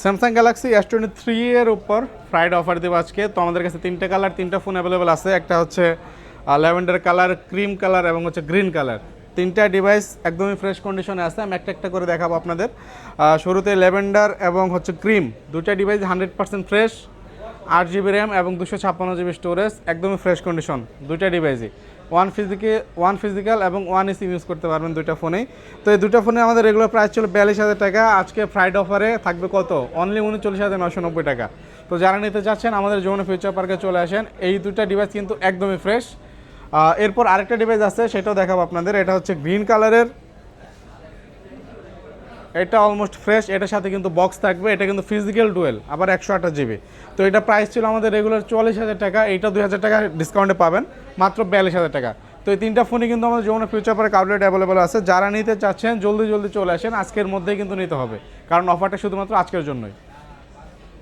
Samsung Galaxy S twenty three এর উপর fried offer দেবো আজকে। তো আমাদের কাছে তিনটে কালার তিনটা ফোন অ্যাভেলেবেল আছে। একটা হচ্ছে ল্যাভেন্ডার কালার ক্রিম কালার এবং হচ্ছে গ্রিন কালার তিনটা ডিভাইস একদমই ফ্রেশ কন্ডিশনে আছে। আমি একটা একটা করে দেখাবো আপনাদের। শুরুতে ল্যাভেন্ডার এবং হচ্ছে ক্রিম দুটা ডিভাইস হান্ড্রেড পার্সেন্ট ফ্রেশ আট জিবি র্যাম এবং দুশো ছাপ্পান্ন জিবি স্টোরেজ একদমই ফ্রেশ কন্ডিশন দুইটা ডিভাইসই ওয়ান ফিজিকে ওয়ান ফিজিক্যাল এবং ওয়ান এসিম ইউজ করতে পারবেন দুইটা ফোনেই তো এই দুটো ফোনে আমাদের রেগুলার প্রাইস ছিল বিয়াল্লিশ হাজার টাকা। আজকে ফ্রাইড অফারে থাকবে কত? অনলি উনচল্লিশ হাজার নশো নব্বই টাকা। তো যারা নিতে চাচ্ছেন, আমাদের যৌন ফিউচার পার্কে চলে আসেন। এই দুটা ডিভাইস কিন্তু একদমই ফ্রেশ এরপর আরেকটা ডিভাইস আছে, সেটাও দেখাবো আপনাদের। এটা হচ্ছে গ্রিন কালারের এটা অলমোস্ট ফ্রেশ এটার সাথে কিন্তু বক্স থাকবে, এটা কিন্তু ফিজিক্যাল ডুয়েল আবার একশো আঠাশ জিবি তো এটা প্রাইস ছিল আমাদের রেগুলার চল্লিশ হাজার টাকা, এইটা দুই হাজার টাকা ডিসকাউন্টে পাবেন, মাত্র বিয়াল্লিশ হাজার টাকা। তো এই তিনটা ফোনই কিন্তু আমাদের Jamuna future park outlet available আছে। যারা নিতে চাচ্ছেন, জলদি জলদি চলে আসেন, আজকের মধ্যেই কিন্তু নিতে হবে, কারণ অফারটা শুধুমাত্র আজকের জন্যই।